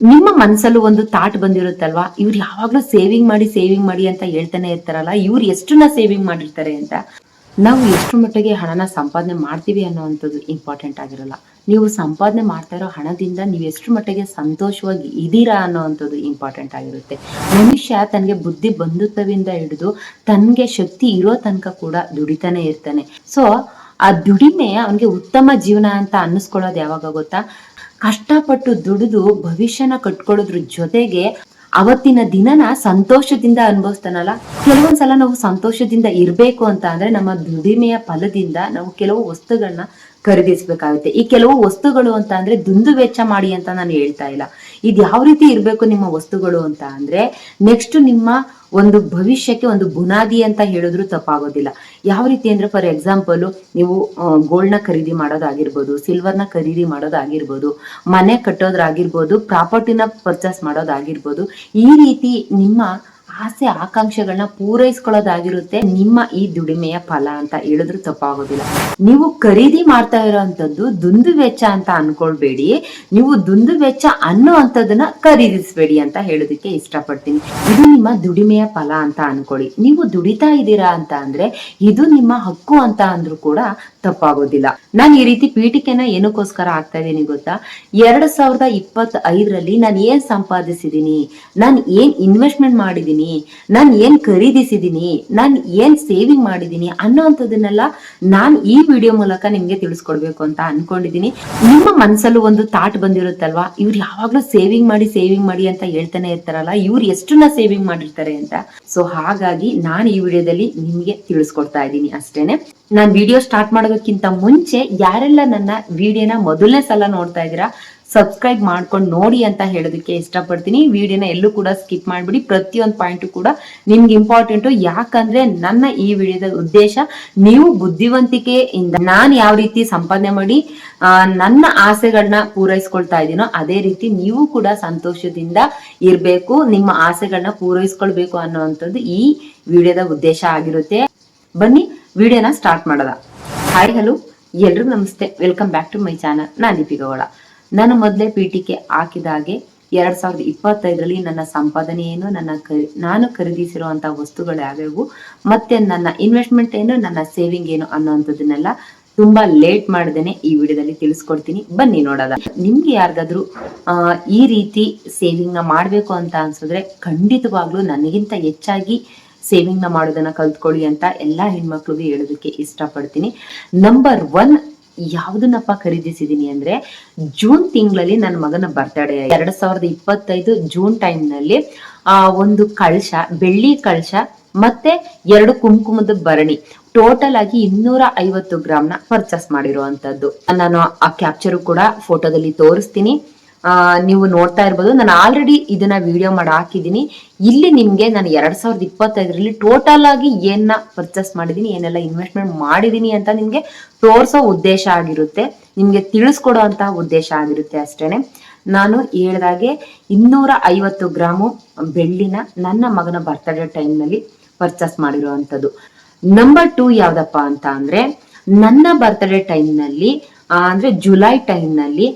ನಿಮ್ಮ ಮನಸ್ಸಲ್ಲೂ ಒಂದು ಥಾಟ್ ಬಂದಿರುತ್ತಲ್ವಾ? ಇವ್ರು ಯಾವಾಗ್ಲೂ ಸೇವಿಂಗ್ ಮಾಡಿ ಸೇವಿಂಗ್ ಮಾಡಿ ಅಂತ ಹೇಳ್ತಾನೆ ಇರ್ತಾರಲ್ಲ, ಇವ್ರು ಎಷ್ಟನ್ನ ಸೇವಿಂಗ್ ಮಾಡಿರ್ತಾರೆ ಅಂತ? ನಾವು ಎಷ್ಟು ಮಟ್ಟಿಗೆ ಹಣನ ಸಂಪಾದನೆ ಮಾಡ್ತೀವಿ ಅನ್ನೋವಂಥದ್ದು ಇಂಪಾರ್ಟೆಂಟ್ ಆಗಿರಲ್ಲ. ನೀವು ಸಂಪಾದನೆ ಮಾಡ್ತಾ ಇರೋ ಹಣದಿಂದ ನೀವು ಎಷ್ಟು ಮಟ್ಟಿಗೆ ಸಂತೋಷವಾಗಿ ಇದ್ದೀರಾ ಅನ್ನೋವಂಥದ್ದು ಇಂಪಾರ್ಟೆಂಟ್ ಆಗಿರುತ್ತೆ. ಮನುಷ್ಯ ತನಗೆ ಬುದ್ಧಿ ಬಂಧುತ್ವದಿಂದ ಹಿಡಿದು ತನಗೆ ಶಕ್ತಿ ಇರೋ ತನಕ ಕೂಡ ದುಡಿತಾನೆ ಇರ್ತಾನೆ. ಸೊ ಆ ದುಡಿಮೆ ಅವನಿಗೆ ಉತ್ತಮ ಜೀವನ ಅಂತ ಅನ್ನಿಸ್ಕೊಳ್ಳೋದು ಯಾವಾಗ ಗೊತ್ತಾ? ಕಷ್ಟಪಟ್ಟು ದುಡಿದು ಭವಿಷ್ಯನ ಕಟ್ಕೊಳ್ಳೋದ್ರ ಜೊತೆಗೆ ಅವತ್ತಿನ ದಿನನ ಸಂತೋಷದಿಂದ ಅನುಭವಿಸ್ತಾನಲ್ಲ? ಕೆಲವೊಂದ್ಸಲ ನಾವು ಸಂತೋಷದಿಂದ ಇರಬೇಕು ಅಂತ ಅಂದ್ರೆ ನಮ್ಮ ದುಡಿಮೆಯ ಫಲದಿಂದ ನಾವು ಕೆಲವು ವಸ್ತುಗಳನ್ನ ಖರೀದಿಸಬೇಕಾಗುತ್ತೆ. ಈ ಕೆಲವು ವಸ್ತುಗಳು ಅಂತ ಅಂದ್ರೆ ದುಂದು ವೆಚ್ಚ ಮಾಡಿ ಅಂತ ನಾನು ಹೇಳ್ತಾ ಇಲ್ಲ. ಇದು ಯಾವ ರೀತಿ ಇರಬೇಕು ನಿಮ್ಮ ವಸ್ತುಗಳು ಅಂತ ಅಂದ್ರೆ ನೆಕ್ಸ್ಟ್ ನಿಮ್ಮ ಒಂದು ಭವಿಷ್ಯಕ್ಕೆ ಒಂದು ಬುನಾದಿ ಅಂತ ಹೇಳಿದ್ರು ತಪ್ಪಾಗೋದಿಲ್ಲ. ಯಾವ ರೀತಿ ಅಂದ್ರೆ ಫಾರ್ ಎಕ್ಸಾಂಪಲ್ ನೀವು ಗೋಲ್ಡ್ನ ಖರೀದಿ ಮಾಡೋದಾಗಿರ್ಬೋದು ಸಿಲ್ವರ್ನ ಖರೀದಿ ಮಾಡೋದಾಗಿರ್ಬೋದು, ಮನೆ ಕಟ್ಟೋದ್ರಾಗಿರ್ಬೋದು ಪ್ರಾಪರ್ಟಿನ ಪರ್ಚೇಸ್ ಮಾಡೋದಾಗಿರ್ಬೋದು, ಈ ರೀತಿ ನಿಮ್ಮ ಆಸೆ ಆಕಾಂಕ್ಷೆಗಳನ್ನ ಪೂರೈಸ್ಕೊಳ್ಳೋದಾಗಿರುತ್ತೆ ನಿಮ್ಮ ಈ ದುಡಿಮೆಯ ಫಲ ಅಂತ ಹೇಳಿದ್ರು ತಪ್ಪಾಗೋದಿಲ್ಲ. ನೀವು ಖರೀದಿ ಮಾಡ್ತಾ ಇರೋಂಥದ್ದು ದುಂದು ವೆಚ್ಚ ಅಂತ ಅನ್ಕೊಳ್ಬೇಡಿ. ನೀವು ದುಂದು ವೆಚ್ಚ ಅನ್ನೋ ಅಂಥದ್ದನ್ನ ಖರೀದಿಸ್ಬೇಡಿ ಅಂತ ಹೇಳೋದಕ್ಕೆ ಇಷ್ಟಪಡ್ತೀನಿ. ಇದು ನಿಮ್ಮ ದುಡಿಮೆಯ ಫಲ ಅಂತ ಅನ್ಕೊಳ್ಳಿ. ನೀವು ದುಡಿತಾ ಇದ್ದೀರಾ ಅಂತ ಅಂದ್ರೆ ಇದು ನಿಮ್ಮ ಹಕ್ಕು ಅಂತ ಅಂದ್ರೂ ಕೂಡ ತಪ್ಪಾಗೋದಿಲ್ಲ. ನಾನು ಈ ರೀತಿ ಪೀಠಿಕೆನ ಏನಕ್ಕೋಸ್ಕರ ಆಗ್ತಾ ಇದ್ದೀನಿ ಗೊತ್ತಾ? ಎರಡ್ ಸಾವಿರದ ಇಪ್ಪತ್ತ ಐದರಲ್ಲಿ ನಾನು ಏನ್ ಸಂಪಾದಿಸಿದೀನಿ ನಾನು ಏನ್ ಇನ್ವೆಸ್ಟ್ಮೆಂಟ್ ಮಾಡಿದೀನಿ ನಾನು ಏನ್ ಖರೀದಿಸಿದೀನಿ, ನಾನು ಏನ್ ಸೇವಿಂಗ್ ಮಾಡಿದೀನಿ ಅನ್ನೋಂಥದ್ದನ್ನೆಲ್ಲ ನಾನು ಈ ವಿಡಿಯೋ ಮೂಲಕ ನಿಮ್ಗೆ ತಿಳಿಸ್ಕೊಡ್ಬೇಕು ಅಂತ ಅನ್ಕೊಂಡಿದ್ದೀನಿ ನಿಮ್ಮ ಮನಸ್ಸಲ್ಲೂ ಒಂದು ಥಾಟ್ ಬಂದಿರುತ್ತಲ್ವಾ? ಇವ್ರು ಯಾವಾಗ್ಲೂ ಸೇವಿಂಗ್ ಮಾಡಿ ಸೇವಿಂಗ್ ಮಾಡಿ ಅಂತ ಹೇಳ್ತಾನೆ ಇರ್ತಾರಲ್ಲ, ಇವ್ರು ಎಷ್ಟನ್ನ ಸೇವಿಂಗ್ ಮಾಡಿರ್ತಾರೆ ಅಂತ. ಸೊ ಹಾಗಾಗಿ ನಾನು ಈ ವಿಡಿಯೋದಲ್ಲಿ ನಿಮ್ಗೆ ತಿಳಿಸ್ಕೊಡ್ತಾ ಇದ್ದೀನಿ ಅಷ್ಟೇನೆ. ನಾನ್ ವಿಡಿಯೋ ಸ್ಟಾರ್ಟ್ ಮಾಡೋದಕ್ಕಿಂತ ಮುಂಚೆ ಯಾರೆಲ್ಲ ನನ್ನ ವಿಡಿಯೋನ ಮೊದಲನೇ ಸಲ ನೋಡ್ತಾ ಇದ್ದೀರಾ ಸಬ್ಸ್ಕ್ರೈಬ್ ಮಾಡ್ಕೊಂಡು ನೋಡಿ ಅಂತ ಹೇಳೋದಕ್ಕೆ ಇಷ್ಟಪಡ್ತೀನಿ. ವಿಡಿಯೋನ ಎಲ್ಲೂ ಕೂಡ ಸ್ಕಿಪ್ ಮಾಡ್ಬಿಡಿ. ಪ್ರತಿಯೊಂದು ಪಾಯಿಂಟು ಕೂಡ ನಿಮ್ಗೆ ಇಂಪಾರ್ಟೆಂಟು ಯಾಕಂದ್ರೆ ನನ್ನ ಈ ವಿಡಿಯೋದ ಉದ್ದೇಶ ನೀವು ಬುದ್ಧಿವಂತಿಕೆಯಿಂದ ನಾನು ಯಾವ ರೀತಿ ಸಂಪಾದನೆ ಮಾಡಿ ನನ್ನ ಆಸೆಗಳನ್ನ ಪೂರೈಸ್ಕೊಳ್ತಾ ಇದ್ದೀನೋ ಅದೇ ರೀತಿ ನೀವು ಕೂಡ ಸಂತೋಷದಿಂದ ಇರಬೇಕು, ನಿಮ್ಮ ಆಸೆಗಳನ್ನ ಪೂರೈಸ್ಕೊಳ್ಬೇಕು ಅನ್ನೋವಂಥದ್ದು ಈ ವಿಡಿಯೋದ ಉದ್ದೇಶ ಆಗಿರುತ್ತೆ. ಬನ್ನಿ, ವಿಡಿಯೋನ ಸ್ಟಾರ್ಟ್ ಮಾಡೋದ ಹಾಯ್ ಹಲೋ ಎಲ್ರಿಗೂ ನಮಸ್ತೆ. Welcome back to my channel ನಾನು ದೀಪಿಕಗೌಡ ನಾನು ಮೊದಲೇ ಪೀಠಿಕೆ ಹಾಕಿದಾಗೆ ಎರಡ್ ಸಾವಿರದ ಇಪ್ಪತ್ತೈದರಲ್ಲಿ ನನ್ನ ಸಂಪಾದನೆ ಏನು ನನ್ನ ನಾನು ಖರೀದಿಸಿರುವಂತಹ ವಸ್ತುಗಳು ಯಾವ್ಯಾವು, ಮತ್ತೆ ನನ್ನ ಇನ್ವೆಸ್ಟ್ಮೆಂಟ್ ಏನು, ನನ್ನ ಸೇವಿಂಗ್ ಏನು ಅನ್ನೋಂಥದ್ದನ್ನೆಲ್ಲ ತುಂಬಾ ಲೇಟ್ ಮಾಡ್ದೇನೆ ಈ ವಿಡಿಯೋದಲ್ಲಿ ತಿಳಿಸ್ಕೊಡ್ತೀನಿ. ಬನ್ನಿ ನೋಡೋದ ನಿಮ್ಗೆ ಯಾರಿಗಾದ್ರೂ ಈ ರೀತಿ ಸೇವಿಂಗ್ನ ಮಾಡ್ಬೇಕು ಅಂತ ಅನ್ಸಿದ್ರೆ ಖಂಡಿತವಾಗ್ಲೂ ನನಗಿಂತ ಹೆಚ್ಚಾಗಿ ಸೇವಿಂಗ್ನ ಮಾಡೋದನ್ನ ಕಲ್ತ್ಕೊಳ್ಳಿ ಅಂತ ಎಲ್ಲಾ ಹೆಣ್ಮಕ್ಳಿಗೂ ಹೇಳೋದಕ್ಕೆ ಇಷ್ಟಪಡ್ತೀನಿ. ನಂಬರ್ ಒನ್ ಯಾವ್ದನ್ನಪ್ಪ ಖರೀದಿಸಿದೀನಿ ಅಂದ್ರೆ ಜೂನ್ ತಿಂಗಳಲ್ಲಿ ನನ್ನ ಮಗನ ಬರ್ತಡೇ ಎರಡ್ ಸಾವಿರದ ಇಪ್ಪತ್ತೈದು ಜೂನ್ ಟೈಮ್ನಲ್ಲಿ ಆ, ಒಂದು ಕಳಶ, ಬೆಳ್ಳಿ ಕಳಶ ಮತ್ತೆ ಎರಡು ಕುಂಕುಮದ ಭರಣಿ ಟೋಟಲ್ ಆಗಿ ಇನ್ನೂರ ಐವತ್ತು ಗ್ರಾಮ್ನ ಪರ್ಚೇಸ್ ಮಾಡಿರುವಂತದ್ದು. ನಾನು ಆ ಕ್ಯಾಪ್ಚರ್ ಕೂಡ ಫೋಟೋದಲ್ಲಿ ತೋರಿಸ್ತೀನಿ. ನೀವು ನೋಡ್ತಾ ಇರ್ಬೋದು. ನಾನು ಆಲ್ರೆಡಿ ಇದನ್ನ ವಿಡಿಯೋ ಮಾಡಿ ಹಾಕಿದ್ದೀನಿ. ಇಲ್ಲಿ ನಿಮ್ಗೆ ನಾನು ಎರಡ್ ಸಾವಿರದ ಇಪ್ಪತ್ತೈದರಲ್ಲಿ ಟೋಟಲ್ ಆಗಿ ಏನ ಪರ್ಚೇಸ್ ಮಾಡಿದ್ದೀನಿ, ಏನೆಲ್ಲ ಇನ್ವೆಸ್ಟ್ಮೆಂಟ್ ಮಾಡಿದೀನಿ ಅಂತ ನಿಮ್ಗೆ ತೋರಿಸೋ ಉದ್ದೇಶ ಆಗಿರುತ್ತೆ. ನಿಮ್ಗೆ ತಿಳಿಸ್ಕೊಡೋ ಅಂತ ಉದ್ದೇಶ ಆಗಿರುತ್ತೆ ಅಷ್ಟೇನೆ. ನಾನು ಹೇಳ್ದಾಗೆ ಇನ್ನೂರ ಐವತ್ತು ಗ್ರಾಮು ಬೆಳ್ಳಿನ ನನ್ನ ಮಗನ ಬರ್ತಡೇ ಟೈಮ್ನಲ್ಲಿ ಪರ್ಚೇಸ್ ಮಾಡಿರುವಂಥದ್ದು. ನಂಬರ್ ಟೂ ಯಾವ್ದಪ್ಪ ಅಂತ ಅಂದ್ರೆ, ನನ್ನ ಬರ್ತಡೇ ಟೈಮ್ನಲ್ಲಿ ಅಂದ್ರೆ ಜುಲೈ ಟೈಮ್ನಲ್ಲಿ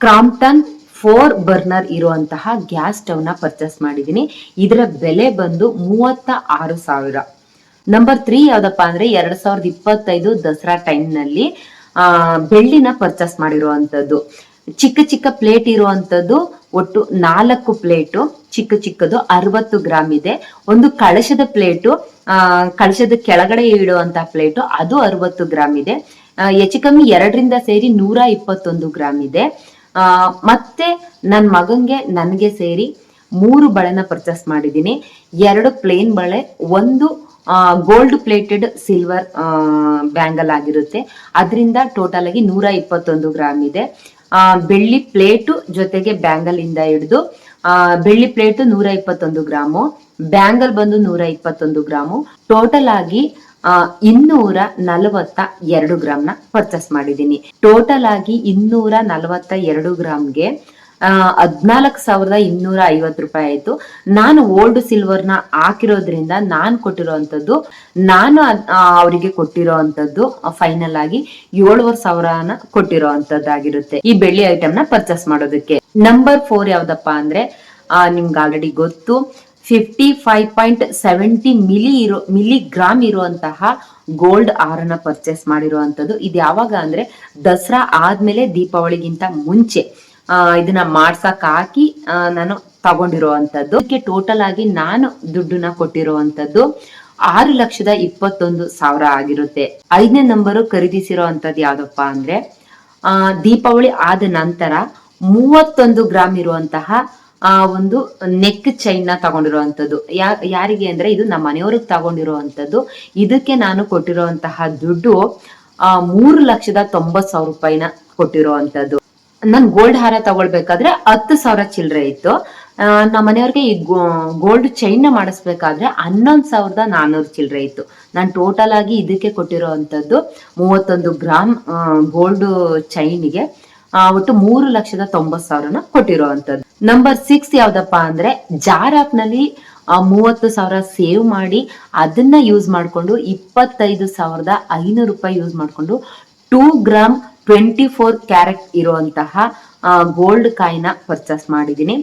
ಕ್ರಾಂಪ್ಟನ್ ಫೋರ್ ಬರ್ನರ್ ಇರುವಂತಹ ಗ್ಯಾಸ್ ಸ್ಟವ್ನ ಪರ್ಚೇಸ್ ಮಾಡಿದ್ದೀನಿ. ಇದರ ಬೆಲೆ ಬಂದು ಮೂವತ್ತ ಆರು ಸಾವಿರ. ನಂಬರ್ ತ್ರೀ ಯಾವ್ದಪ್ಪ ಅಂದ್ರೆ ಎರಡ್ ಸಾವಿರದ ಇಪ್ಪತ್ತೈದು ದಸರಾ ಟೈಮ್ನಲ್ಲಿ, ಆ, ಬೆಳ್ಳಿನ ಪರ್ಚೇಸ್ ಮಾಡಿರುವಂತದ್ದು. ಚಿಕ್ಕ ಚಿಕ್ಕ ಪ್ಲೇಟ್ ಇರುವಂತದ್ದು, ಒಟ್ಟು ನಾಲ್ಕು ಪ್ಲೇಟು ಚಿಕ್ಕ ಚಿಕ್ಕದು ಅರವತ್ತು ಗ್ರಾಮ್ ಇದೆ. ಒಂದು ಕಳಶದ ಪ್ಲೇಟು ಆ, ಕಳಶದ ಕೆಳಗಡೆ ಇಡುವಂತ ಪ್ಲೇಟು ಅದು ಅರವತ್ತು ಗ್ರಾಮ್ ಇದೆ. ಹೆಚ್ಚು ಕಮ್ಮಿ ಎರಡರಿಂದ ಸೇರಿ ನೂರ ಇಪ್ಪತ್ತೊಂದು ಗ್ರಾಮ್ ಇದೆ. ಆ, ಮತ್ತೆ ನನ್ನ ಮಗಂಗೆ ನನಗೆ ಸೇರಿ ಮೂರು ಬಳೆನ ಪರ್ಚೇಸ್ ಮಾಡಿದ್ದೀನಿ. ಎರಡು ಪ್ಲೇನ್ ಬಳೆ, ಒಂದು ಗೋಲ್ಡ್ ಪ್ಲೇಟೆಡ್ ಸಿಲ್ವರ್ ಬ್ಯಾಂಗಲ್ ಆಗಿರುತ್ತೆ. ಅದರಿಂದ ಟೋಟಲ್ ಆಗಿ ನೂರ ಇಪ್ಪತ್ತೊಂದು ಗ್ರಾಮ್ ಇದೆ ಬೆಳ್ಳಿ ಪ್ಲೇಟು ಜೊತೆಗೆ ಬ್ಯಾಂಗಲ್ ಇಂದ ಹಿಡಿದು ಬೆಳ್ಳಿ ಪ್ಲೇಟು ನೂರ ಇಪ್ಪತ್ತೊಂದು ಗ್ರಾಮು ಬ್ಯಾಂಗಲ್ ಬಂದು ನೂರ ಇಪ್ಪತ್ತೊಂದು ಗ್ರಾಮು ಟೋಟಲ್ ಆಗಿ ಇನ್ನೂರ ನಲವತ್ತ ಎರಡು ಗ್ರಾಮ್ನ ಪರ್ಚೇಸ್ ಮಾಡಿದ್ದೀನಿ. ಟೋಟಲ್ ಆಗಿ ಇನ್ನೂರ ನಲವತ್ತ ಎರಡು ಗ್ರಾಮ್ಗೆ ಹದ್ನಾಲ್ಕು ಸಾವಿರದ ಇನ್ನೂರ ಐವತ್ತು ರೂಪಾಯಿ ಆಯ್ತು. ನಾನು ಓಲ್ಡ್ ಸಿಲ್ವರ್ನ ಹಾಕಿರೋದ್ರಿಂದ ನಾನು ಕೊಟ್ಟಿರೋವಂಥದ್ದು ನಾನು ಅವರಿಗೆ ಕೊಟ್ಟಿರೋ ಅಂಥದ್ದು ಫೈನಲ್ ಆಗಿ ಏಳುವರೆ ಸಾವಿರನ ಕೊಟ್ಟಿರೋ ಅಂಥದ್ದಾಗಿರುತ್ತೆ ಈ ಬೆಳ್ಳಿ ಐಟಮ್ನ ಪರ್ಚೇಸ್ ಮಾಡೋದಕ್ಕೆ. ನಂಬರ್ ಫೋರ್ ಯಾವ್ದಪ್ಪ ಅಂದ್ರೆ ನಿಮ್ಗೆ ಆಲ್ರೆಡಿ ಗೊತ್ತು. Fifty five point seventy milli ಇರೋ ಮಿಲಿ ಗ್ರಾಮ್ ಇರುವಂತಹ ಗೋಲ್ಡ್ ಆರನ್ನ ಪರ್ಚೇಸ್ ಮಾಡಿರುವಂಥದ್ದು. ಇದು ಯಾವಾಗ ಅಂದ್ರೆ ದಸರಾ ಆದ್ಮೇಲೆ ದೀಪಾವಳಿಗಿಂತ ಮುಂಚೆ. ಇದನ್ನ ಮಾಡ್ಸಕ್ ಹಾಕಿ ನಾನು ತಗೊಂಡಿರುವಂಥದ್ದು. ಇದಕ್ಕೆ ಟೋಟಲ್ ಆಗಿ ನಾನು ದುಡ್ಡನ್ನ ಕೊಟ್ಟಿರುವಂಥದ್ದು ಆರು ಲಕ್ಷದ ಇಪ್ಪತ್ತೊಂದು ಸಾವಿರ ಆಗಿರುತ್ತೆ. ಐದನೇ ನಂಬರು ಖರೀದಿಸಿರೋ ಯಾವ್ದಪ್ಪ ಅಂದ್ರೆ ದೀಪಾವಳಿ ಆದ ನಂತರ ಮೂವತ್ತೊಂದು ಗ್ರಾಮ್ ಇರುವಂತಹ ಆ ಒಂದು ನೆಕ್ ಚೈನ್ನ ತಗೊಂಡಿರುವಂತದ್ದು ಯಾರಿಗೆ ಅಂದ್ರೆ ಇದು ನಮ್ಮ ಮನೆಯವ್ರಿಗೆ ತಗೊಂಡಿರುವಂತದ್ದು ಇದಕ್ಕೆ ನಾನು ಕೊಟ್ಟಿರುವಂತಹ ದುಡ್ಡು, ಆ, ಮೂರು ಲಕ್ಷದ ತೊಂಬತ್ ಸಾವಿರ ರೂಪಾಯಿನ ಕೊಟ್ಟಿರುವಂತದ್ದು ನನ್ ಗೋಲ್ಡ್ ಹಾರ ತಗೊಳ್ಬೇಕಾದ್ರೆ ಹತ್ತು ಸಾವಿರ ಚಿಲ್ಲರೆ ಇತ್ತು. ನಮ್ಮ ಮನೆಯವ್ರಿಗೆ ಈ ಗೋಲ್ಡ್ ಚೈನ್ನ ಮಾಡಿಸ್ಬೇಕಾದ್ರೆ ಹನ್ನೊಂದು ಸಾವಿರದ ನಾನ್ನೂರು ಚಿಲ್ಲರೆ ಇತ್ತು. ನಾನು ಟೋಟಲ್ ಆಗಿ ಇದಕ್ಕೆ ಕೊಟ್ಟಿರುವಂತದ್ದು ಮೂವತ್ತೊಂದು ಗ್ರಾಮ್ ಗೋಲ್ಡ್ ಚೈನ್ಗೆ ಒಟ್ಟು ಮೂರು ಲಕ್ಷದ ತೊಂಬತ್ ಸಾವಿರನ ಕೊಟ್ಟಿರುವಂತದ್ದು ನಂಬರ್ ಸಿಕ್ಸ್ ಯಾವ್ದಪ್ಪ ಅಂದ್ರೆ ಜಾರ್ ಆಪ್ನಲ್ಲಿ ಮೂವತ್ತು ಸಾವಿರ ಸೇವ್ ಮಾಡಿ ಅದನ್ನ ಯೂಸ್ ಮಾಡ್ಕೊಂಡು ಇಪ್ಪತ್ತೈದು ಸಾವಿರದ ಐನೂರು ರೂಪಾಯಿ ಯೂಸ್ ಮಾಡ್ಕೊಂಡು two gram twenty four carat ಇರುವಂತಹ ಗೋಲ್ಡ್ ಕಾಯಿನ ಪರ್ಚೇಸ್ ಮಾಡಿದ್ದೀನಿ.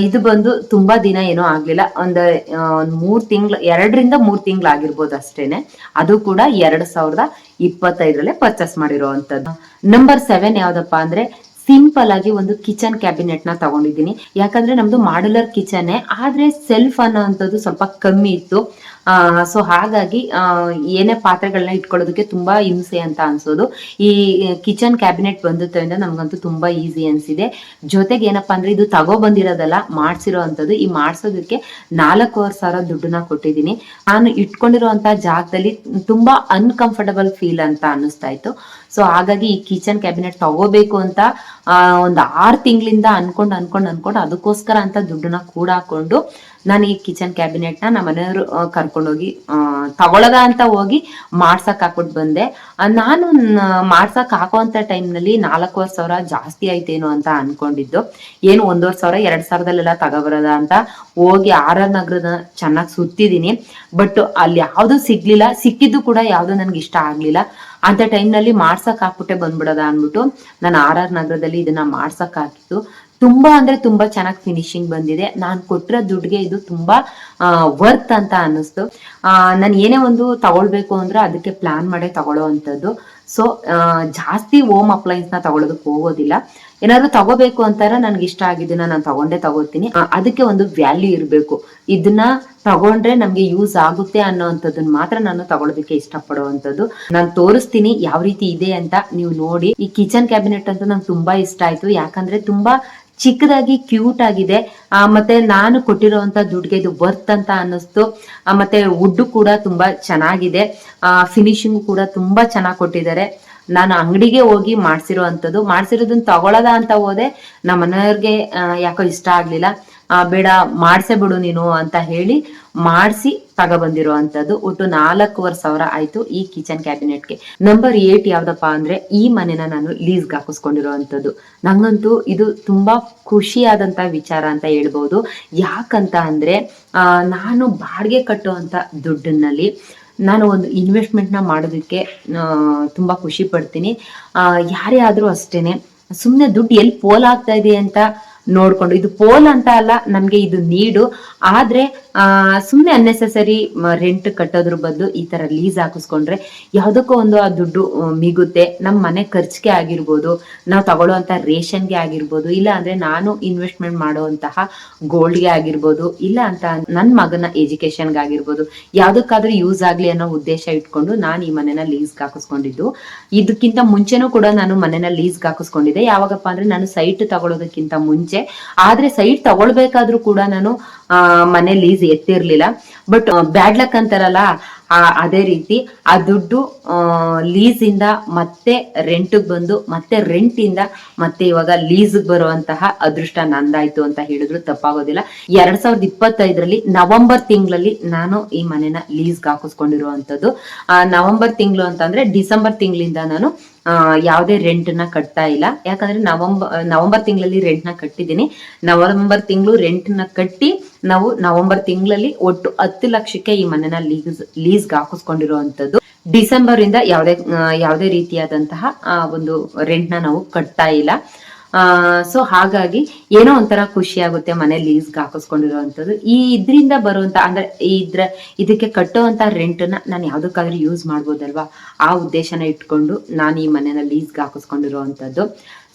ಇದು ಬಂದು ತುಂಬಾ ದಿನ ಏನೋ ಆಗ್ಲಿಲ್ಲ. ಒಂದ್ ಆ, ಮೂರ್ ತಿಂಗ್ಳು ಎರಡರಿಂದ ಮೂರ್ ತಿಂಗ್ಳು ಆಗಿರ್ಬೋದು ಅಷ್ಟೇನೆ. ಅದು ಕೂಡ ಎರಡ್ ಸಾವಿರದ ಇಪ್ಪತ್ತೈದರಲ್ಲೇ ಪರ್ಚೇಸ್ ಮಾಡಿರುವಂತದ್ದು ನಂಬರ್ ಸೆವೆನ್ ಯಾವ್ದಪ್ಪ ಅಂದ್ರೆ ಸಿಂಪಲ್ ಆಗಿ ಒಂದು ಕಿಚನ್ ಕ್ಯಾಬಿನೆಟ್ನ ತಗೊಂಡಿದ್ದೀನಿ. ಯಾಕಂದ್ರೆ ನಮ್ದು ಮಾಡ್ಯುಲರ್ ಕಿಚನ್ ಆದ್ರೆ ಸೆಲ್ಫ್ ಅನ್ನೋ ಸ್ವಲ್ಪ ಕಮ್ಮಿ ಇತ್ತು. ಸೊ ಹಾಗಾಗಿ ಆ, ಏನೇ ಪಾತ್ರೆಗಳನ್ನ ಇಟ್ಕೊಳ್ಳೋದಕ್ಕೆ ತುಂಬಾ ಹಿಂಸೆ ಅಂತ ಅನ್ಸೋದು. ಈ ಕಿಚನ್ ಕ್ಯಾಬಿನೆಟ್ ಬಂದಿದ್ದರಿಂದ ನಮ್ಗಂತೂ ತುಂಬಾ ಈಸಿ ಅನ್ಸಿದೆ. ಜೊತೆಗೆ ಏನಪ್ಪಾ ಅಂದ್ರೆ ಇದು ತಗೋ ಬಂದಿರೋದಲ್ಲ ಮಾಡ್ಸಿರೋ ಅಂತದ್ದು ಈ ಮಾಡ್ಸೋದಕ್ಕೆ ನಾಲ್ಕೂವರೆ ಸಾವಿರ ದುಡ್ಡನ್ನ ಕೊಟ್ಟಿದ್ದೀನಿ. ನಾನು ಇಟ್ಕೊಂಡಿರುವಂತ ಜಾಗದಲ್ಲಿ ತುಂಬಾ ಅನ್ಕಂಫರ್ಟಬಲ್ ಫೀಲ್ ಅಂತ ಅನ್ನಿಸ್ತಾ ಇತ್ತು. ಸೊ ಹಾಗಾಗಿ ಈ ಕಿಚನ್ ಕ್ಯಾಬಿನೆಟ್ ತಗೋಬೇಕು ಅಂತ ಆ, ಒಂದು ಆರು ತಿಂಗಳಿಂದ ಅನ್ಕೊಂಡು ಅನ್ಕೊಂಡು ಅನ್ಕೊಂಡು ಅದಕ್ಕೋಸ್ಕರ ಅಂತ ದುಡ್ಡನ್ನ ಕೂಡ ಹಾಕೊಂಡು ನಾನು ಈ ಕಿಚನ್ ಕ್ಯಾಬಿನೆಟ್ನ ನಮ್ಮ ಮನೆಯವರು ಕರ್ಕೊಂಡೋಗಿ ತಗೊಳದ ಅಂತ ಹೋಗಿ ಮಾಡ್ಸಕ್ ಹಾಕ್ಬಿಟ್ಟು ಬಂದೆ. ನಾನು ಮಾಡ್ಸಕ್ ಹಾಕುವಂತ ಟೈಮ್ನಲ್ಲಿ ನಾಲ್ಕೂವರೆ ಸಾವಿರ ಜಾಸ್ತಿ ಆಯ್ತೇನೋ ಅಂತ ಅನ್ಕೊಂಡಿದ್ದು. ಏನು ಒಂದೂವರೆ ಸಾವಿರ, ಎರಡ್ ಸಾವಿರದಲ್ಲೆಲ್ಲ ತಗೋಬರದ ಅಂತ ಹೋಗಿ ಆರ್ ಆರ್ ನಗರದ ಚೆನ್ನಾಗಿ ಸುತ್ತಿದೀನಿ ಬಟ್ ಅಲ್ಲಿ ಯಾವುದು ಸಿಗ್ಲಿಲ್ಲ, ಸಿಕ್ಕಿದ್ದು ಕೂಡ ಯಾವುದು ನನ್ಗೆ ಇಷ್ಟ ಆಗ್ಲಿಲ್ಲ. ಅಂತ ಟೈಮ್ನಲ್ಲಿ ಮಾಡ್ಸಕ್ ಹಾಕ್ಬಿಟ್ಟೆ ಬಂದ್ಬಿಡೋದ ಅಂದ್ಬಿಟ್ಟು ನಾನು ಆರ್ ಆರ್ ನಗರದಲ್ಲಿ ಇದನ್ನ ಮಾಡ್ಸಕ್ ಹಾಕಿದ್ದು. ತುಂಬಾ ಅಂದ್ರೆ ತುಂಬಾ ಚೆನ್ನಾಗಿ ಫಿನಿಶಿಂಗ್ ಬಂದಿದೆ. ನಾನು ಕೊಟ್ಟಿರೋ ದುಡ್ಡಿಗೆ ಇದು ತುಂಬಾ ವರ್ತ್ ಅಂತ ಅನ್ನಿಸ್ತು. ನಾನು ಏನೇ ಒಂದು ತಗೊಳ್ಬೇಕು ಅಂದ್ರೆ ಅದಕ್ಕೆ ಪ್ಲಾನ್ ಮಾಡೇ ತಗೊಳ್ಳೋ ಅಂಥದ್ದು. ಸೊ ಜಾಸ್ತಿ ಹೋಮ್ ಅಪ್ಲೈನ್ಸ್ನ ತಗೊಳ್ಳೋದಕ್ಕೆ ಹೋಗೋದಿಲ್ಲ. ಏನಾದ್ರು ತಗೋಬೇಕು ಅಂತಾರೆ ನನ್ಗೆ ಇಷ್ಟ ಆಗಿದ್ದನ್ನ ನಾನು ತಗೊಂಡೇ ತಗೋತೀನಿ. ಅದಕ್ಕೆ ಒಂದು ವ್ಯಾಲ್ಯೂ ಇರಬೇಕು. ಇದನ್ನ ತಗೊಂಡ್ರೆ ನಮ್ಗೆ ಯೂಸ್ ಆಗುತ್ತೆ ಅನ್ನೋ ಅಂಥದ್ದನ್ನ ಮಾತ್ರ ನಾನು ತಗೊಳ್ಳೋದಕ್ಕೆ ಇಷ್ಟಪಡುವಂಥದ್ದು ನಾನು ತೋರಿಸ್ತೀನಿ ಯಾವ ರೀತಿ ಇದೆ ಅಂತ ನೀವು ನೋಡಿ. ಈ ಕಿಚನ್ ಕ್ಯಾಬಿನೆಟ್ ಅಂತ ನಂಗೆ ತುಂಬಾ ಇಷ್ಟ ಆಯ್ತು. ಯಾಕಂದ್ರೆ ತುಂಬಾ ಚಿಕ್ಕದಾಗಿ ಕ್ಯೂಟ್ ಆಗಿದೆ. ಆ, ಮತ್ತೆ ನಾನು ಕೊಟ್ಟಿರುವಂತ ದುಡ್ಡಿಗೆ ಇದು ವರ್ತ್ ಅಂತ ಅನ್ನಿಸ್ತು. ಮತ್ತೆ ವುಡ್ ಕೂಡ ತುಂಬಾ ಚೆನ್ನಾಗಿದೆ. ಫಿನಿಶಿಂಗ್ ಕೂಡ ತುಂಬಾ ಚೆನ್ನಾಗಿ ಕೊಟ್ಟಿದ್ದಾರೆ. ನಾನು ಅಂಗಡಿಗೆ ಹೋಗಿ ಮಾಡ್ಸಿರೋ ಅಂಥದ್ದು ಮಾಡ್ಸಿರೋದನ್ನ ತಗೊಳದ ಅಂತ ಹೋದೆ. ನಮ್ಮ ಮನೆಯವ್ರಿಗೆ ಯಾಕೋ ಇಷ್ಟ ಆಗ್ಲಿಲ್ಲ. ಬೇಡ, ಮಾಡ್ಸೇ ಬಿಡು ನೀನು ಅಂತ ಹೇಳಿ ಮಾಡಿಸಿ ತಗೊಬಂದಿರೋ ಅಂತದ್ದು ಒಟ್ಟು ನಾಲ್ಕೂವರೆ ಸಾವಿರ ಆಯ್ತು ಈ ಕಿಚನ್ ಕ್ಯಾಬಿನೆಟ್ಗೆ. ನಂಬರ್ ಏಟ್ ಯಾವ್ದಪ್ಪ ಅಂದ್ರೆ ಈ ಮನೆನ ನಾನು ಲೀಸ್ಗೆ ಹಾಕಿಸ್ಕೊಂಡಿರೋ ಅಂಥದ್ದು ನಂಗಂತೂ ಇದು ತುಂಬಾ ಖುಷಿಯಾದಂತ ವಿಚಾರ ಅಂತ ಹೇಳ್ಬೋದು. ಯಾಕಂತ ಅಂದ್ರೆ ನಾನು ಬಾಡಿಗೆ ಕಟ್ಟುವಂತ ದುಡ್ಡಿನಲ್ಲಿ ನಾನು ಒಂದು ಇನ್ವೆಸ್ಟ್ಮೆಂಟ್ನ ಮಾಡೋದಕ್ಕೆ ತುಂಬಾ ಖುಷಿ ಪಡ್ತೀನಿ. ಯಾರೇ ಆದ್ರೂ ಅಷ್ಟೇನೆ. ಸುಮ್ನೆ ದುಡ್ಡು ಎಲ್ಲಿ ಪೋಲಾಗ್ತಾ ಇದೆ ಅಂತ ನೋಡ್ಕೊಂಡು. ಇದು ಪೋಲ್ ಅಂತ ಅಲ್ಲ ನಮ್ಗೆ ಇದು ನೀಡು. ಆದ್ರೆ ಆ, ಸುಮ್ನೆ ಅನ್ನೆಸೆಸರಿ ರೆಂಟ್ ಕಟ್ಟೋದ್ರ ಬದಲು ಈ ತರ ಲೀಸ್ ಹಾಕಿಸ್ಕೊಂಡ್ರೆ ಯಾವ್ದಕ್ಕೋ ಒಂದು ಆ ದುಡ್ಡು ಮಿಗುತ್ತೆ. ನಮ್ಮ ಮನೆ ಖರ್ಚಿಗೆ ಆಗಿರ್ಬೋದು, ನಾವು ತಗೊಳ್ಳೋಂತ ರೇಷನ್ಗೆ ಆಗಿರ್ಬೋದು, ಇಲ್ಲ ಅಂದ್ರೆ ನಾನು ಇನ್ವೆಸ್ಟ್ಮೆಂಟ್ ಮಾಡುವಂತಹ ಗೋಲ್ಡ್ಗೆ ಆಗಿರ್ಬೋದು, ಇಲ್ಲ ಅಂತ ನನ್ನ ಮಗನ ಎಜುಕೇಶನ್ಗೆ ಆಗಿರ್ಬೋದು, ಯಾವ್ದಕ್ಕಾದ್ರೂ ಯೂಸ್ ಆಗ್ಲಿ ಅನ್ನೋ ಉದ್ದೇಶ ಇಟ್ಕೊಂಡು ನಾನು ಈ ಮನೆನ ಲೀಸ್ಗೆ ಹಾಕಿಸ್ಕೊಂಡಿದ್ದು. ಇದಕ್ಕಿಂತ ಮುಂಚೆನೂ ಕೂಡ ನಾನು ಮನೆನ ಲೀಸ್ಗೆ ಹಾಕಿಸ್ಕೊಂಡಿದ್ದೆ. ಯಾವಾಗಪ್ಪ ಅಂದ್ರೆ ನಾನು ಸೈಟ್ ತಗೊಳ್ಳೋದಕ್ಕಿಂತ ಮುಂಚೆ. ಆದ್ರೆ ಸೈಟ್ ತಗೊಳ್ಬೇಕಾದ್ರೂ ಕೂಡ ನಾನು ಮನೆ ಲೀಸ್ ಎತ್ತಿರ್ಲಿಲ್ಲ. ಬಟ್ ಬ್ಯಾಡ್ ಲಕ್ ಅಂತಾರಲ್ಲ ಅದೇ ರೀತಿ ಆ ದುಡ್ಡು ಲೀಸ್ ಇಂದ ಮತ್ತೆ ರೆಂಟ್ ಬಂದು, ಮತ್ತೆ ರೆಂಟ್ ಇಂದ ಮತ್ತೆ ಇವಾಗ ಲೀಸ್ ಬರುವಂತಹ ಅದೃಷ್ಟ ನಂದಾಯ್ತು ಅಂತ ಹೇಳಿದ್ರು. ತಪ್ಪಾಗೋದಿಲ್ಲ. ಎರಡ್ ಸಾವಿರದ ಇಪ್ಪತ್ತೈದರಲ್ಲಿ ನವೆಂಬರ್ ತಿಂಗಳಲ್ಲಿ ನಾನು ಈ ಮನೆನ ಲೀಸ್ಗೆ ಹಾಕಿಸ್ಕೊಂಡಿರುವಂತದ್ದು ಆ, ನವೆಂಬರ್ ತಿಂಗಳು ಅಂತಂದ್ರೆ ಡಿಸೆಂಬರ್ ತಿಂಗಳಿಂದ ನಾನು ಯಾವುದೇ ರೆಂಟ್ನ ಕಟ್ತಾ ಇಲ್ಲ. ಯಾಕಂದ್ರೆ ನವಂಬರ್ ನವೆಂಬರ್ ತಿಂಗಳಲ್ಲಿ ರೆಂಟ್ನ ಕಟ್ಟಿದ್ದೀನಿ. ನವೆಂಬರ್ ತಿಂಗಳು ರೆಂಟ್ನ ಕಟ್ಟಿ ನಾವು ನವೆಂಬರ್ ತಿಂಗಳಲ್ಲಿ ಒಟ್ಟು ಹತ್ತು ಲಕ್ಷಕ್ಕೆ ಈ ಮನೆನ ಲೀಸ್, ಲೀಸ್ಗೆ ಹಾಕಿಸ್ಕೊಂಡಿರುವಂತದ್ದು ಡಿಸೆಂಬರ್ ಇಂದ ಯಾವುದೇ ಯಾವುದೇ ರೀತಿಯಾದಂತಹ ಒಂದು ರೆಂಟ್ನ ನಾವು ಕಟ್ತಾ ಇಲ್ಲ. ಸೊ ಹಾಗಾಗಿ ಏನೋ ಒಂಥರ ಖುಷಿ ಆಗುತ್ತೆ ಮನೆ ಲೀಸ್ಗೆ ಹಾಕಿಸ್ಕೊಂಡಿರುವಂಥದ್ದು. ಈ ಇದ್ರಿಂದ ಬರುವಂತ ಅಂದ್ರೆ ಇದ್ರ, ಇದಕ್ಕೆ ಕಟ್ಟುವಂತ ನ ನಾನು ಯಾವ್ದಕ್ಕಾದ್ರೂ ಯೂಸ್ ಮಾಡ್ಬೋದಲ್ವಾ? ಆ ಉದ್ದೇಶನ ಇಟ್ಕೊಂಡು ನಾನು ಈ ಮನೆನ ಲೀಸ್ಗೆ ಹಾಕಿಸ್ಕೊಂಡಿರುವಂಥದ್ದು.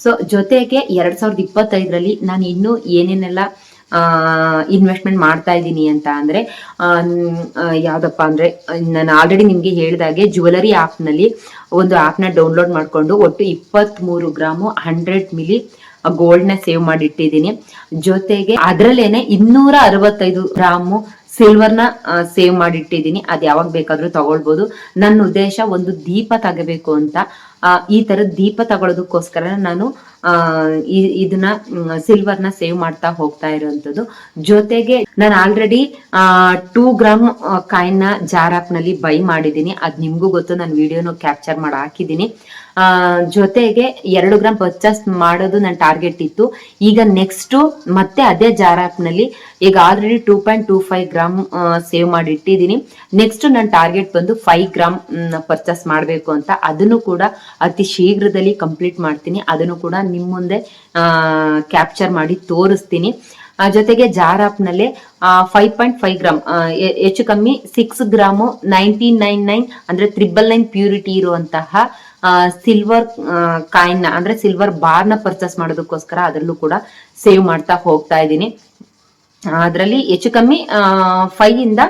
ಸೊ ಜೊತೆಗೆ ಎರಡ್ ಸಾವಿರದ ಇಪ್ಪತ್ತೈದರಲ್ಲಿ ನಾನು ಇನ್ನೂ ಏನೇನೆಲ್ಲ ಇನ್ವೆಸ್ಟ್ಮೆಂಟ್ ಮಾಡ್ತಾ ಇದ್ದೀನಿ ಅಂತ ಅಂದ್ರೆ ಯಾವ್ದಪ್ಪ ಅಂದ್ರೆ, ನಾನು ಆಲ್ರೆಡಿ ನಿಮ್ಗೆ ಹೇಳಿದಾಗೆ ಜ್ಯುವೆಲರಿ ನಲ್ಲಿ ಒಂದು ಆಪ್ನ ಡೌನ್ಲೋಡ್ ಮಾಡ್ಕೊಂಡು ಒಟ್ಟು ಇಪ್ಪತ್ತ್ ಮೂರು ಗ್ರಾಮು ಹಂಡ್ರೆಡ್ ಮಿಲಿ ಗೋಲ್ಡ್ನ ಸೇವ್ ಮಾಡಿ ಇಟ್ಟಿದ್ದೀನಿ ಜೊತೆಗೆ ಅದರಲ್ಲೇನೆ ಇನ್ನೂರ ಅರವತ್ತೈದು ಗ್ರಾಮು ಸಿಲ್ವರ್ನ ಸೇವ್ ಮಾಡಿ ಇಟ್ಟಿದ್ದೀನಿ ಅದ್ ಯಾವಾಗ ಬೇಕಾದ್ರೂ ತಗೊಳ್ಬೋದು. ನನ್ನ ಉದ್ದೇಶ ಒಂದು ದೀಪ ತಗಬೇಕು ಅಂತ ಈ ತರದ ದೀಪ ತಗೊಳೋದಕ್ಕೋಸ್ಕರ ನಾನು ಇದನ್ನ ಸಿಲ್ವರ್ನ ಸೇವ್ ಮಾಡ್ತಾ ಹೋಗ್ತಾ ಇರುವಂತದ್ದು ಜೊತೆಗೆ ನಾನು ಆಲ್ರೆಡಿ ಟೂ ಗ್ರಾಮ್ ಕಾಯಿನ್ನ ಜಾರ್ನಲ್ಲಿ ಬೈ ಮಾಡಿದೀನಿ ಅದ್ ನಿಮ್ಗೂ ಗೊತ್ತು, ನಾನು ವಿಡಿಯೋನು ಕ್ಯಾಪ್ಚರ್ ಮಾಡಿ ಹಾಕಿದ್ದೀನಿ. ಜೊತೆಗೆ ಎರಡು ಗ್ರಾಮ್ ಪರ್ಚೇಸ್ ಮಾಡೋದು ನನ್ನ ಟಾರ್ಗೆಟ್ ಇತ್ತು. ಈಗ ನೆಕ್ಸ್ಟ್ ಮತ್ತೆ ಅದೇ ಜಾರ್ ಆಪ್ನಲ್ಲಿ ಈಗ already two point two five gram save ಮಾಡಿ ಇಟ್ಟಿದ್ದೀನಿ. ನೆಕ್ಸ್ಟ್ ನನ್ನ ಟಾರ್ಗೆಟ್ ಬಂದು ಫೈವ್ ಗ್ರಾಮ್ ಪರ್ಚೇಸ್ ಮಾಡಬೇಕು ಅಂತ. ಅದನ್ನು ಕೂಡ ಅತಿ ಶೀಘ್ರದಲ್ಲಿ ಕಂಪ್ಲೀಟ್ ಮಾಡ್ತೀನಿ. ಅದನ್ನು ಕೂಡ ನಿಮ್ಮ ಮುಂದೆ ಕ್ಯಾಪ್ಚರ್ ಮಾಡಿ ತೋರಿಸ್ತೀನಿ. ಜೊತೆಗೆ ಜಾರ್ ಆಪ್ನಲ್ಲಿ ಫೈವ್ ಪಾಯಿಂಟ್ ಫೈವ್ ಗ್ರಾಮ್ ಹೆಚ್ಚು ಕಮ್ಮಿ six gram nineteen nine nine ಅಂದ್ರೆ ತ್ರಿಬಲ್ ನೈನ್ ಪ್ಯೂರಿಟಿ ಇರುವಂತಹ ಸಿಲ್ವರ್ ಕಾಯಿನ್ ಅಂದ್ರೆ ಸಿಲ್ವರ್ ಬಾರ್ನ ಪರ್ಚೇಸ್ ಮಾಡೋದಕ್ಕೋಸ್ಕರ ಅದರಲ್ಲೂ ಕೂಡ ಸೇವ್ ಮಾಡ್ತಾ ಹೋಗ್ತಾ ಇದ್ದೀನಿ. ಅದರಲ್ಲಿ ಹೆಚ್ಚು ಕಮ್ಮಿ ಫೈವ್ ಇಂದ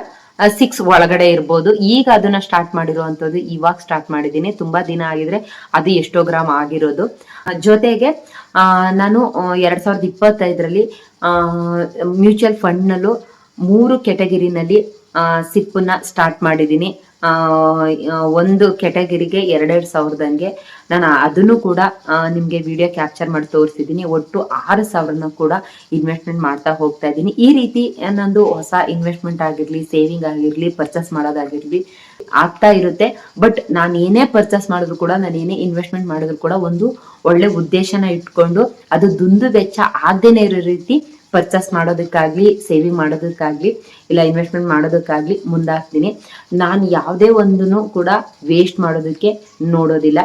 ಸಿಕ್ಸ್ ಒಳಗಡೆ ಇರ್ಬೋದು. ಈಗ ಅದನ್ನ ಸ್ಟಾರ್ಟ್ ಮಾಡಿರುವಂತದ್ದು ಇವಾಗ ಸ್ಟಾರ್ಟ್ ಮಾಡಿದ್ದೀನಿ. ತುಂಬಾ ದಿನ ಆಗಿದ್ರೆ ಅದು ಎಷ್ಟೋ ಗ್ರಾಮ್ ಆಗಿರೋದು. ಜೊತೆಗೆ ನಾನು ಎರಡ್ ಸಾವಿರದ ಇಪ್ಪತ್ತೈದರಲ್ಲಿ ಮ್ಯೂಚುವಲ್ ಫಂಡ್ನಲ್ಲೂ ಮೂರು ಕೆಟಗಿರಿನಲ್ಲಿ ಸಿಪ್ಪನ್ನ ಸ್ಟಾರ್ಟ್ ಮಾಡಿದ್ದೀನಿ. ಒಂದು ಕೆಟಗಿರಿಗೆ ಎರಡೆರಡು ಸಾವಿರದಂಗೆ. ನಾನು ಅದನ್ನು ಕೂಡ ನಿಮಗೆ ವಿಡಿಯೋ ಕ್ಯಾಪ್ಚರ್ ಮಾಡಿ ತೋರಿಸಿದ್ದೀನಿ ಒಟ್ಟು ಆರು ಸಾವಿರನ ಕೂಡ ಇನ್ವೆಸ್ಟ್ಮೆಂಟ್ ಮಾಡ್ತಾ ಹೋಗ್ತಾ ಇದ್ದೀನಿ ಈ ರೀತಿ ನಂದು ಹೊಸ ಇನ್ವೆಸ್ಟ್ಮೆಂಟ್ ಆಗಿರಲಿ, ಸೇವಿಂಗ್ ಆಗಿರಲಿ, ಪರ್ಚೇಸ್ ಮಾಡೋದಾಗಿರಲಿ ಆಗ್ತಾ ಇರುತ್ತೆ. ಬಟ್ ನಾನು ಏನೇ ಪರ್ಚೇಸ್ ಮಾಡಿದ್ರು ಕೂಡ, ನಾನು ಏನೇ ಇನ್ವೆಸ್ಟ್ಮೆಂಟ್ ಮಾಡಿದ್ರು ಕೂಡ ಒಂದು ಒಳ್ಳೆ ಉದ್ದೇಶನ ಇಟ್ಕೊಂಡು, ಅದು ದುಂದು ವೆಚ್ಚ ಆಗದೇನೆ ಇರೋ ರೀತಿ ಪರ್ಚೇಸ್ ಮಾಡೋದಕ್ಕಾಗ್ಲಿ ಸೇವಿಂಗ್ ಮಾಡೋದಕ್ಕಾಗ್ಲಿ, ಇಲ್ಲ ಇನ್ವೆಸ್ಟ್ಮೆಂಟ್ ಮಾಡೋದಕ್ಕಾಗ್ಲಿ ಮುಂದಾಗ್ತೀನಿ. ನಾನು ಯಾವುದೇ ಒಂದನ್ನು ಕೂಡ ವೇಸ್ಟ್ ಮಾಡೋದಕ್ಕೆ ನೋಡೋದಿಲ್ಲ.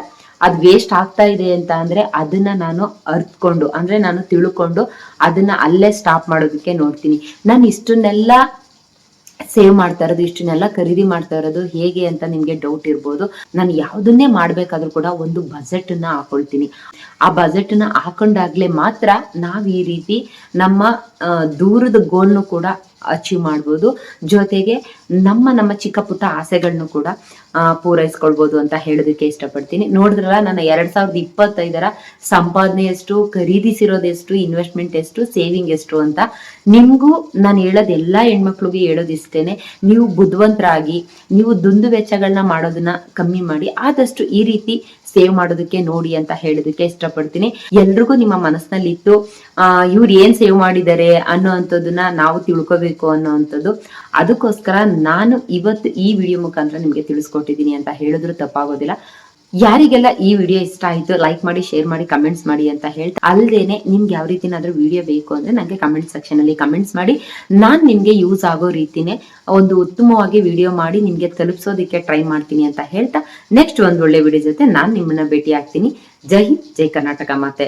ಅದು ವೇಸ್ಟ್ ಆಗ್ತಾ ಇದೆ ಅಂತ ಅಂದ್ರೆ ಅದನ್ನ ನಾನು ಅರ್ತ್ಕೊಂಡು, ಅಂದ್ರೆ ನಾನು ತಿಳ್ಕೊಂಡು ಅದನ್ನ ಅಲ್ಲೇ ಸ್ಟಾಪ್ ಮಾಡೋದಕ್ಕೆ ನೋಡ್ತೀನಿ. ನಾನು ಇಷ್ಟನ್ನೆಲ್ಲ ಸೇವ್ ಮಾಡ್ತಾ ಇರೋದು, ಇಷ್ಟನ್ನೆಲ್ಲ ಖರೀದಿ ಮಾಡ್ತಾ ಇರೋದು ಹೇಗೆ ಅಂತ ನಿಮ್ಗೆ ಡೌಟ್ ಇರ್ಬೋದು. ನಾನು ಯಾವುದನ್ನೇ ಮಾಡ್ಬೇಕಾದ್ರೂ ಕೂಡ ಒಂದು ಬಜೆಟ್ ಅನ್ನ ಹಾಕೊಳ್ತೀನಿ. ಆ ಬಜೆಟ್ನ ಹಾಕೊಂಡಾಗ್ಲೆ ಮಾತ್ರ ನಾವ್ ಈ ರೀತಿ ನಮ್ಮ ದೂರದ ಗೋಲ್ನು ಕೂಡ ಅಚೀವ್ ಮಾಡ್ಬೋದು. ಜೊತೆಗೆ ನಮ್ಮ ನಮ್ಮ ಚಿಕ್ಕ ಪುಟ್ಟ ಆಸೆಗಳನ್ನು ಕೂಡ ಪೂರೈಸ್ಕೊಳ್ಬೋದು ಅಂತ ಹೇಳೋದಕ್ಕೆ ಇಷ್ಟಪಡ್ತೀನಿ. ನೋಡಿದ್ರಲ್ಲ, ನನ್ನ ಎರಡ್ ಸಾವಿರದ ಇಪ್ಪತ್ತೈದರ ಸಂಪಾದನೆ ಎಷ್ಟು, ಖರೀದಿಸಿರೋದು ಎಷ್ಟು ಇನ್ವೆಸ್ಟ್ಮೆಂಟ್ ಎಷ್ಟು ಸೇವಿಂಗ್ ಎಷ್ಟು ಅಂತ. ನಿಮಗೂ ನಾನು ಹೇಳೋದು ಎಲ್ಲ ಹೆಣ್ಮಕ್ಳಿಗೆ ಹೇಳೋದಿಷ್ಟೇನೆ. ನೀವು ಬುದ್ಧಿವಂತರಾಗಿ, ನೀವು ದುಂದು ವೆಚ್ಚಗಳನ್ನ ಮಾಡೋದನ್ನ ಕಮ್ಮಿ ಮಾಡಿ, ಆದಷ್ಟು ಈ ರೀತಿ ಸೇವ್ ಮಾಡೋದಕ್ಕೆ ನೋಡಿ ಅಂತ ಹೇಳೋದಕ್ಕೆ ಇಷ್ಟಪಡ್ತೀನಿ. ಎಲ್ರಿಗೂ ನಿಮ್ಮ ಮನಸ್ಸಿನಲ್ಲಿ ಇತ್ತು ಇವ್ರು ಏನ್ ಸೇವ್ ಮಾಡಿದ್ದಾರೆ ಅನ್ನೋ ನಾವು ತಿಳ್ಕೊಬೇಕು ಅನ್ನೋ ಅಂಥದ್ದು. ಅದಕ್ಕೋಸ್ಕರ ನಾನು ಇವತ್ತು ಈ ವಿಡಿಯೋ ಮುಖಾಂತರ ನಿಮ್ಗೆ ತಿಳಿಸ್ಕೊಟ್ಟಿದ್ದೀನಿ ಅಂತ ಹೇಳಿದ್ರು ತಪ್ಪಾಗೋದಿಲ್ಲ. ಯಾರಿಗೆಲ್ಲ ಈ ವಿಡಿಯೋ ಇಷ್ಟ ಆಯ್ತು ಲೈಕ್ ಮಾಡಿ ಶೇರ್ ಮಾಡಿ ಕಮೆಂಟ್ಸ್ ಮಾಡಿ ಅಂತ ಹೇಳ್ತಾ ಅಲ್ಲದೇನೆ ನಿಮ್ಗೆ ಯಾವ ರೀತಿನಾದ್ರೂ ವಿಡಿಯೋ ಬೇಕು ಅಂದ್ರೆ ನಂಗೆ ಕಮೆಂಟ್ ಸೆಕ್ಷನ್ ಅಲ್ಲಿ ಕಮೆಂಟ್ಸ್ ಮಾಡಿ. ನಾನ್ ನಿಮ್ಗೆ ಯೂಸ್ ಆಗೋ ರೀತಿನೇ ಒಂದು ಉತ್ತಮವಾಗಿ ವಿಡಿಯೋ ಮಾಡಿ ನಿಮ್ಗೆ ತಲುಪಿಸೋದಕ್ಕೆ ಟ್ರೈ ಮಾಡ್ತೀನಿ ಅಂತ ಹೇಳ್ತಾ ನೆಕ್ಸ್ಟ್ ಒಂದು ಒಳ್ಳೆ ವಿಡಿಯೋ ಜೊತೆ ನಾನ್ ನಿಮ್ಮನ್ನ ಭೇಟಿ ಆಗ್ತೀನಿ ಜೈ ಹಿಂದ್, ಜೈ ಕರ್ನಾಟಕ ಮಾತೆ.